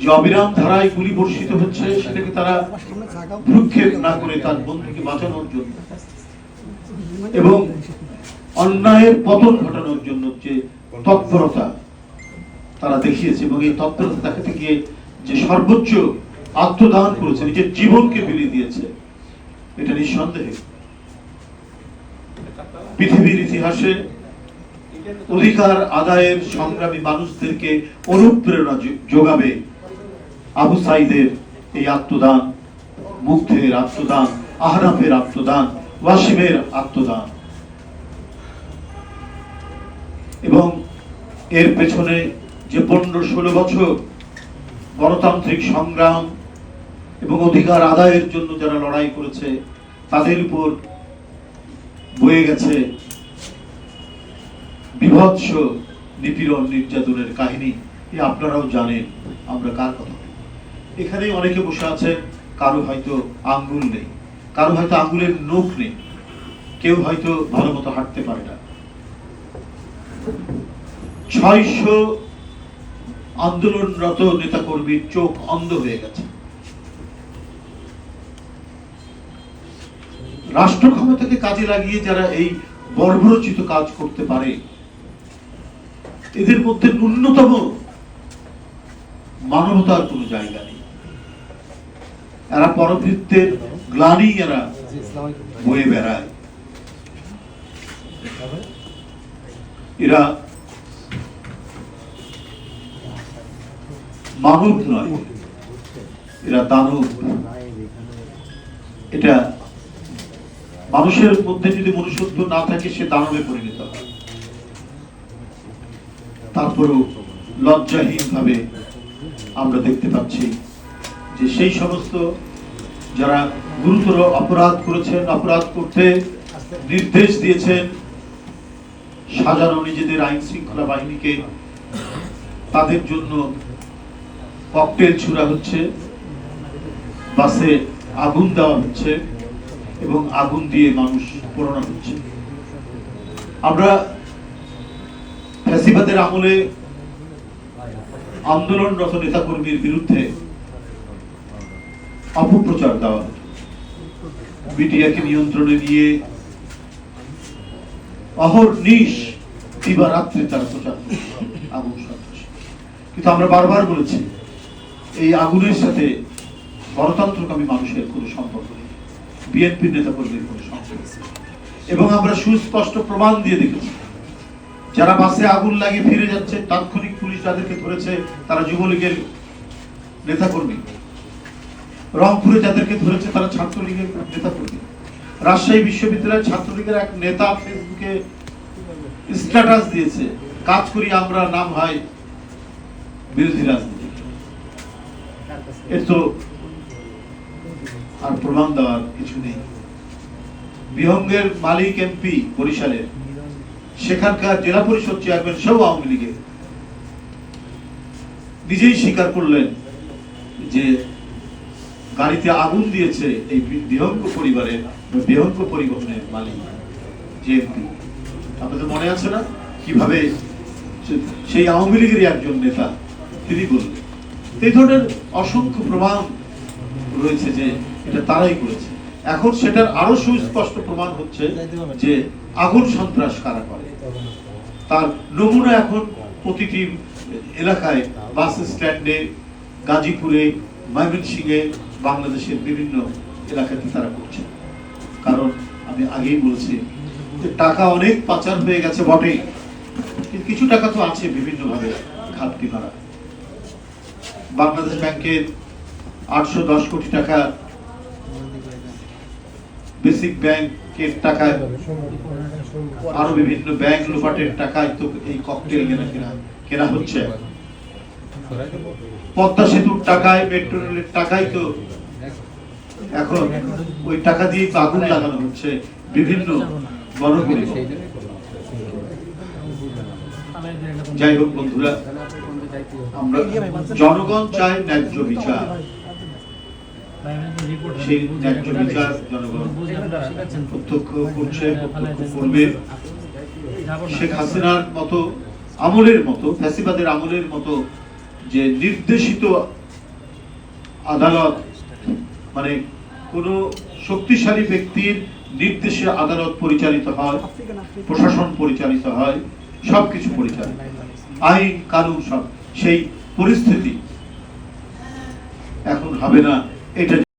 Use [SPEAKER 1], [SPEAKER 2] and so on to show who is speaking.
[SPEAKER 1] যে অবিরাম ধারায় গুলি বর্ষিত হচ্ছে, সেটাকে তারা ভ্রুক্ষেপ না করে তার বন্ধুকে বাঁচানোর জন্য এবং অন্যায়ের পতন ঘটানোর জন্য যে তৎপরতা তারা দেখিয়েছে এবং এই তৎপরতা দেখাতে গিয়ে যে সর্বোচ্চ আত্মদান করেছে, নিজের জীবনকে দিয়েছে, এটা নিঃসন্দেহে পৃথিবীর ইতিহাসে অধিকার আদায়ের সংগ্রামী মানুষদেরকে অনুপ্রেরণা যোগাবে। আবু সাইদের এই আত্মদান, মুগ্ধের আত্মদান আহরাফের আত্মদান, ওয়াসিমের আত্মদান। এবং এর পেছনে যে পনেরো ষোলো বছর গণতান্ত্রিক সংগ্রাম এবং অধিকার আদায়ের জন্য যারা লড়াই করেছে, তাদের উপর বয়ে গেছে বিভৎস নিপীড়ন নির্যাতনের কাহিনী, এ আপনারাও জানেন, আমরা কার কথা। এখানে অনেকে বসে আছেন, কারও হয়তো আঙ্গুল নেই, কারও হয়তো আঙ্গুলের নখ নেই, কেউ হয়তো ভালো মতো হাঁটতে পারে না ছয়শো আন্দোলনরত নেতাকর্মীর চোখ অন্ধ হয়ে গেছে রাষ্ট্র ক্ষমতাকে কাজে লাগিয়ে যারা এই বর্বরচিত কাজ করতে পারে এদের মধ্যে ন্যূনতম মানবতার কোনো জায়গা নেই। এরা পরবৃত্তের গ্লানি এরা বয়ে বেড়ায়। এরা মানব নয়, এরা দানব। এটা মানুষের মধ্যে যদি মনুষ্যত্ব না থাকে, সে দানবে পরিণত হয়। তারপরেও লজ্জাহীন ভাবে আমরা দেখতে পাচ্ছি যে সেই সমস্ত যারা গুরুতর অপরাধ করেছেন, অপরাধ করতে নির্দেশ দিয়েছেন, সাজানো নিজেদের আইন শৃঙ্খলা বাহিনীকে, তাদের জন্য ককটেল ছুড়া হচ্ছে, বাসে আগুন দেওয়া হচ্ছে এবং আগুন দিয়ে মানুষ পোড়ানো হচ্ছে। আমরা ফ্যাসিবাদের আমলে আন্দোলনরত নেতাকর্মীর বিরুদ্ধে অপপ্রচার দেওয়া হতো। মিডিয়াকে নিয়ন্ত্রণে নিয়ে অহর্নিশ দিবারাত্রি তারা প্রচার আগুন সন্ত্রাস। কিন্তু আমরা বারবার বলেছি, এই আগুনের সাথে গণতন্ত্রকামী মানুষের কোনো সম্পর্ক নেই। বিএনপির নেতাকর্মীর কোনো সম্পর্ক এবং আমরা সুস্পষ্ট প্রমাণ দিয়ে দেখেছি যারা বাসে আগুন লাগিয়ে ফিরে যাচ্ছে, তাৎক্ষণিক পুলিশ যাদেরকে ধরেছে, তারা যুবলীগের নেতাকর্মী। রংপুরে যাদেরকে ধরেছে, তারা ছাত্রলীগের নেতাকর্মী। রাজশাহী বিশ্ববিদ্যালয়ের ছাত্রলীগের এক নেতা ফেসবুকে স্ট্যাটাস দিয়েছে, কাজ করি আমরা, নাম হয় বিরোধী রাজনীতি। এর তো আর প্রমাণ দেওয়ার কিছু নেই। বিহঙ্গের মালিক এমপি বরিশালের। সেখানকার জেলা পরিষদ চেয়ারম্যান সেও আওয়ামী লীগের। নিজেই স্বীকার করলেন যে গাড়িতে আগুন দিয়েছে এই বিহঙ্গ পরিবারের বিহঙ্গ পরিবহনের মালিক জেএমপি। আপনাদের মনে আছে না কীভাবে সেই আওয়ামী লীগেরই একজন নেতা তিনি বললেন? এই ধরনের অসংখ্য প্রমাণ রয়েছে যে এটা তারাই করেছে। এখন সেটার আরও সুস্পষ্ট প্রমাণ হচ্ছে যে আগুন সন্ত্রাস কারা করে? তার নমুনা এখন প্রতিটি এলাকায় বাস স্ট্যান্ডে, গাজীপুরে, ময়মনসিংহে, বাংলাদেশের বিভিন্ন এলাকাতে তারা করছে। কারণ আমি আগেই বলছি যে টাকা অনেক পাচার হয়ে গেছে বটে কিছু টাকা তো আছে বিভিন্নভাবে ঘাটতি ভাড়া। বাংলাদেশ ব্যাংকের আটশো দশ কোটি টাকা বেসিক ব্যাংকের টাকায় আরও বিভিন্ন ব্যাংক লোপাটের টাকায় তো এই ককটেল কেনা কেনা হচ্ছে। পদ্মা সেতুর টাকায় মেট্রো রেলের টাকায় তো এখন ওই টাকা দিয়ে লাগানো হচ্ছে বিভিন্ন যাই হোক বন্ধুরা, আমরা জনগণ চায় ন্যায্য বিচার। সেই ন্যায্য বিচার জনগণ প্রত্যক্ষ করছে, প্রত্যক্ষ করবে। শেখ হাসিনার মতো আমলের মতো, ফ্যাসিবাদের আমলের মতো যে নির্দেশিত আদালত মানে কোনো শক্তিশালী ব্যক্তির নির্দেশে আদালত পরিচালিত হয়, প্রশাসন পরিচালিত হয়, সবকিছু পরিচালিত আইন, কানুন সব, সেই পরিস্থিতি এখন হবে না। এটা